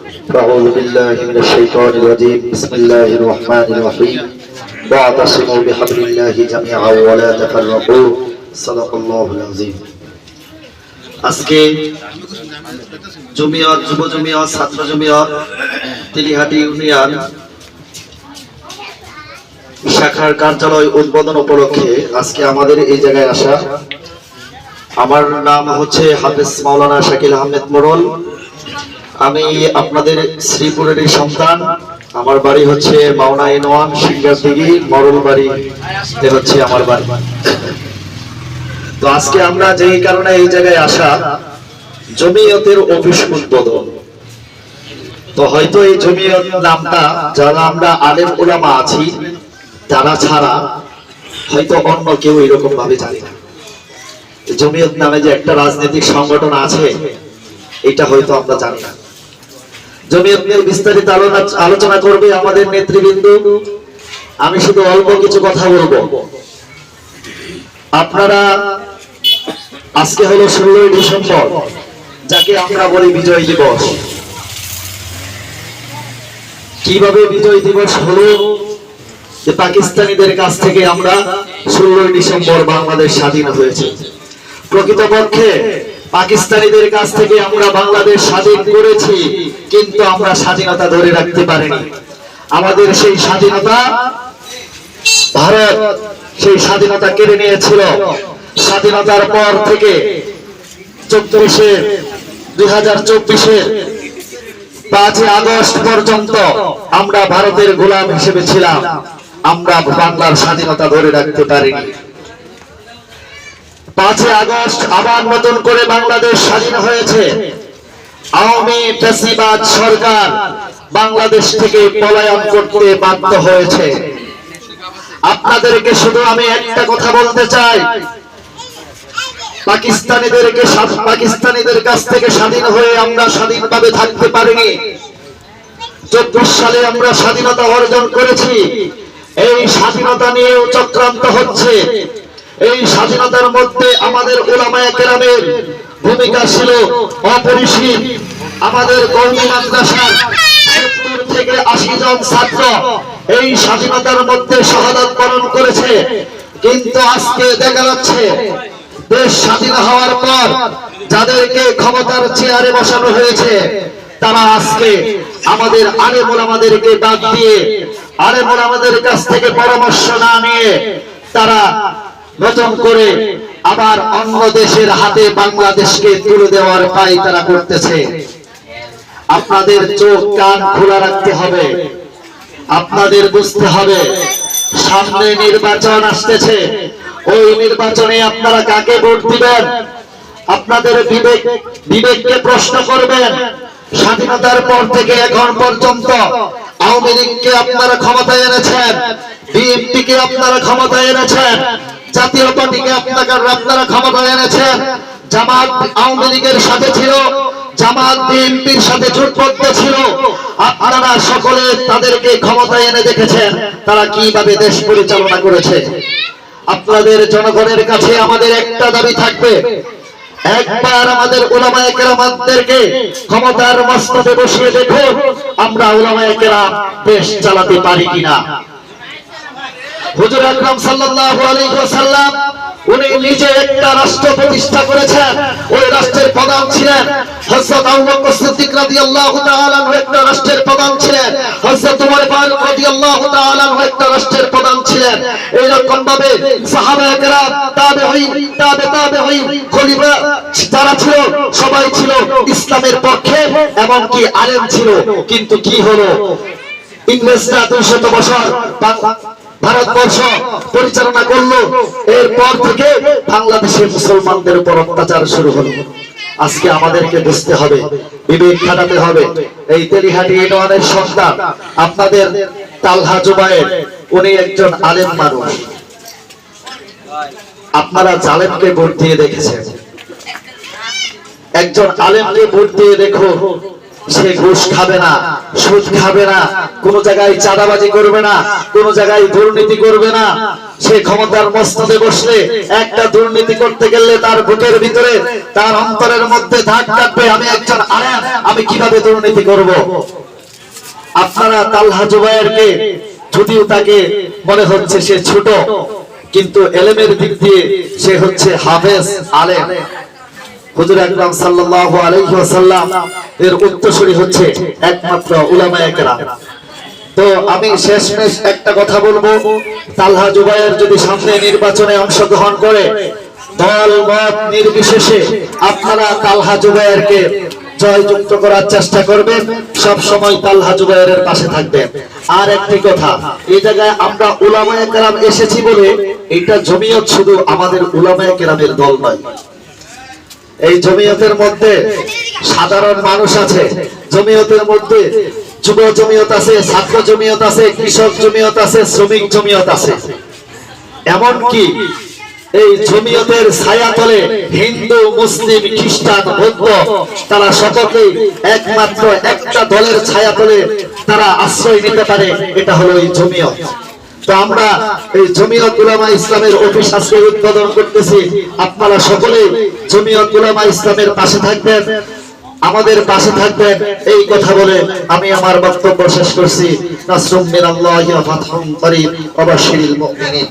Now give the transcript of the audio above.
أعوذ بالله من الشيطان الرجيم بسم الله الرحمن الرحيم واعتصموا بحبل الله جميعا ولا تفرقوا صدق الله العظيم আজকে জমিয়ত যুব জমিয়ত ছাত্র জমিয়ত তেলিহাটি ইউনিয়ন শাখার কার্যালয় উদ্বোধন উপলক্ষে আজকে আমাদের এই জায়গায় আসা আমার নাম হচ্ছে হাফেজ মাওলানা শাকিল আহমেদ মোড়ল আমি আপনাদের শ্রীপুরের সন্তান। আমার বাড়ি হচ্ছে মাওনা ইনওয়ান সিঙ্গার দিঘি, মরল বাড়ি হচ্ছে আমার বাড়ি। তো আজকে আমরা যেই কারণে এই জায়গায় আসা, জমিয়তের অফিস উদ্বোধন। তো হয়তো এই জমিয়ত নামটা যারা আমরা আলেম ওলামা আছি, তারা ছাড়া হয়তো অন্য কেউ এরকম ভাবে জানি না। জমিয়ত নামে যে একটা রাজনৈতিক সংগঠন আছে, এটা হয়তো আমরা জানি না। জমিয়ত নিয়ে বিস্তারিত আলোচনা- করবে আমাদের নেতৃবৃন্দ। আমি শুধু অল্প কিছু কথা বলব। আপনারা আজকে হলো ষোলোই ডিসেম্বর, যাকে আমরা বলি বিজয় দিবস। কীভাবে বিজয় দিবস হলো? যে পাকিস্তানিদের কাছ থেকে আমরা ষোলোই ডিসেম্বর বাংলাদেশ স্বাধীন হয়েছে। প্রকৃতপক্ষে পাকিস্তানিদের কাছ থেকে আমরা বাংলাদেশ স্বাধীন করেছি, কিন্তু আমরা স্বাধীনতা ধরে রাখতে পারিনি। আমাদের সেই স্বাধীনতা ভারত সেই স্বাধীনতা কেড়ে নিয়েছিল। স্বাধীনতার পর থেকে চব্বিশে দুই হাজার চব্বিশের পাঁচই আগস্ট পর্যন্ত আমরা ভারতের গোলাম হিসেবে ছিলাম। আমরা বাংলার স্বাধীনতা ধরে রাখতে পারিনি। পাঁচই আগস্ট আবার নতুন করে বাংলাদেশ স্বাধীন হয়েছে। আওয়ামী সরকার বাংলাদেশ থেকে পলায়ন করতে বাধ্য হয়েছে। আপনাদেরকে শুধু আমি একটা কথা বলতে চাই। পাকিস্তানিদেরকে পাকিস্তানিদের কাছ থেকে স্বাধীন হয়ে আমরা স্বাধীনভাবে থাকতে পারিনি। চব্বিশ সালে আমরা স্বাধীনতা অর্জন করেছি। এই স্বাধীনতা নিয়েও চক্রান্ত হচ্ছে। এই স্বাধীনতার মধ্যে আমাদের ওলামায়ে কেরামের ভূমিকা ছিল অপরিসীম। আমাদের কর্মী মাদ্রাসার থেকে আশি জন ছাত্র এই স্বাধীনতার মধ্যে শাহাদাত বরণ করেছে। কিন্তু আজকে দেখা যাচ্ছে, দেশ স্বাধীন হওয়ার পর যাদেরকে ক্ষমতার চেয়ারে বসানো হয়েছে, তারা আজকে আমাদের আলেমুল আমাদেরকে ডাক দিয়ে আলেমুল আমাদের কাছ থেকে পরামর্শ না নিয়ে তারা নতুন করে আবার অন্য দেশের হাতে বাংলাদেশকে তুলে দেওয়ার পাই তারা করতেছে। আপনাদের চোখ, কান খোলা রাখতে হবে। আপনাদের বুঝতে হবে, সামনে নির্বাচন আসতেছে। ওই নির্বাচনে আপনারা কাকে ভোট দিবেন? আপনাদের বিবেক, বিবেককে প্রশ্ন করবেন। স্বাধীনতার পর থেকে এখন পর্যন্ত আওয়ামী লীগকে আপনারা ক্ষমতায় এনেছেন আপনারা ক্ষমতায় এনেছেন, জাতীয় পার্টিকে আপনারা ক্ষমতায় এনেছেন। জামাত আওয়ামী লীগের সাথে ছিল, জামাত বিএনপির সাথে ছিল। আপনারা সকলে তাদেরকে ক্ষমতায় এনে দেখেছেন, তারা কীভাবে দেশ পরিচালনা করেছে। আপনাদের জনগণের কাছে আমাদের একটা দাবি থাকবে একবার আমাদের ওলামায়ে কেরামদেরকে ক্ষমতার মস্তকে বসিয়ে দেখো, আমরা ওলামায়ে কেরাম দেশ চালাতে পারি কিনা। হুজুর আকরাম সাল্লাল্লাহু আলাইহি ওয়াসাল্লাম, উনি নিজে একটা রাষ্ট্র প্রতিষ্ঠা করেছেন। ওই রাষ্ট্রের প্রধান ছিলেন হযরত আবু বকর সিদ্দিক রাদিয়াল্লাহু তাআলা একটা রাষ্ট্রের প্রধান ছিলেন। হযরত ওমর ফারুক রাদিয়াল্লাহু তাআলা একটা রাষ্ট্রের প্রধান ছিলেন। এই রকম ভাবে সাহাবায়ে কেরাম, তাবেঈন, তাবে তাবেঈন, খলিফা সবাই ছিল ইসলামের পক্ষে এবং কি আলেম ছিল। কিন্তু কি হলো? ইংরেজরা দুইশত বছর ভারতবর্ষ পরিচালনা করল। এরপর থেকে বাংলাদেশের মুসলমানদের উপর অত্যাচার শুরু হলো। আজকে আমাদেরকে বুঝতে হবে, বিবেক খাটাতে হবে। এই তেলিহাটি ইউনিয়নের সন্তান, আপনাদের তালহা জুবায়ের, উনি একজন আলেম মানুষ। আপনারা জালেমকে ভোট দিয়ে দেখেছেন। একজন আলেমকে ভোট দিয়ে দেখো, সে ঘুষ খাবে না, সুদ খাবে না, কোন জায়গায় চাঁদাবাজি করবে না, কোন জায়গায় দুর্নীতি করবে না। সে ক্ষমতার মস্তদে বসলে একটা দুর্নীতি করতে গেলে তার বুকের ভিতরে, তার অন্তরের মধ্যে ধাক কাটবে, আমি একজন আলেম, আমি কীভাবে দুর্নীতি করব? আপনারা তালহা জুবাইরকে, যদিও তাকে মনে হচ্ছে সে ছোট, কিন্তু এলেমের দিক দিয়ে সে হচ্ছে হাফেজ, আলেম। হুজুর আকরাম সাল্লাল্লাহু আলাইহি ওয়াসাল্লাম এর উত্তরসূরি হচ্ছে একমাত্র উলামায়ে কেরাম। তো আমি শেষমেশ একটা কথা বলব, তালহা জুবাইর যদি সামনে নির্বাচনে অংশগ্রহণ করে, দল মত নির্বিশেষে আপনারা তালহা জুবাইরকে জয়যুক্ত করার চেষ্টা করবেন, সব সময় তালহা জুবাইরের পাশে থাকবেন। আর একটি কথা, এই জায়গায় আমরা উলামায়ে কেরাম এসেছি বলে, এটা জমিয়ত শুধু আমাদের উলামায়ে কেরামের দল নয়। এই জমিয়তের মধ্যে সাধারণ মানুষ আছে। জমিয়তের মধ্যে যুব জমিয়ত আছে, ছাত্র জমিয়ত আছে, কৃষক জমিয়ত আছে, শ্রমিক জমিয়ত আছে। এমনকি এই জমিয়তের ছায়া তলে হিন্দু, মুসলিম, খ্রিস্টান, বৌদ্ধ, তারা সকলেই একমাত্র একটা দলের ছায়া তলে তারা আশ্রয় নিতে পারে। এটা হলো এই জমিয়ত। তো আমরা এই জমিয়ত উলামা ইসলামের অফিস আজকে উদ্বোধন করতেছি। আপনারা সকলে জমিয়ত উলামা ইসলামের পাশে থাকবেন, আমাদের পাশে থাকবেন। এই কথা বলে আমি আমার বক্তব্য শেষ করছি। নাসরুম মিনাল্লাহি ওয়া ফাতহুম করিম। ওয়া বাশিরিল মুমিনিন।